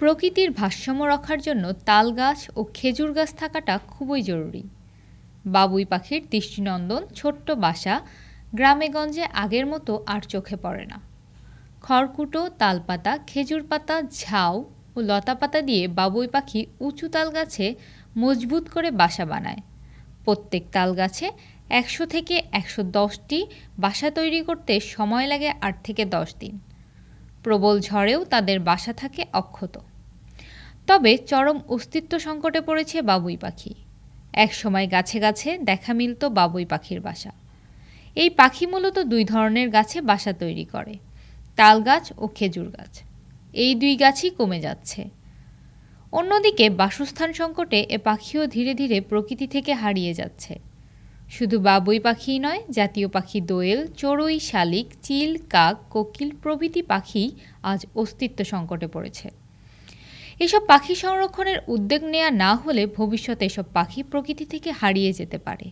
প্রকৃতির ভারসাম্য রক্ষার জন্য তাল গাছ ও খেজুর গাছ থাকাটা খুবই জরুরি। বাবুই পাখির দৃষ্টিনন্দন, ছোট্ট বাসা গ্রামেগঞ্জে আগের মতো আর চোখে পড়ে না। খড়কুটো, তালপাতা, খেজুর পাতা, ঝাউ ও লতাপাতা দিয়ে বাবুই পাখি উঁচু তাল গাছে মজবুত করে বাসা বানায়। প্রত্যেক তাল গাছে একশো থেকে একশো দশটি বাসা তৈরি করতে সময় লাগে আট থেকে দশ দিন। প্রবল ঝড়েও তাদের বাসা থাকে অক্ষত। তবে চরম অস্তিত্ব সংকটে পড়েছে বাবুই পাখি। এক সময় গাছে গাছে দেখা মিলত বাবুই পাখির বাসা। এই পাখি মূলত দুই ধরনের গাছে বাসা তৈরি করে, তাল গাছ ও খেজুর গাছ। এই দুই গাছই কমে যাচ্ছে। অন্যদিকে বাসস্থান সংকটে এ পাখিও ধীরে ধীরে প্রকৃতি থেকে হারিয়ে যাচ্ছে। শুধু বাবুই পাখিই নয়, জাতীয় পাখি দোয়েল, চড়ুই, শালিক, চিল, কাক, কোকিল প্রভৃতি পাখি আজ অস্তিত্ব সংকটে পড়েছে। এসব পাখি সংরক্ষণের উদ্যোগ নেওয়া না হলে ভবিষ্যতে এসব পাখি প্রকৃতি থেকে হারিয়ে যেতে পারে।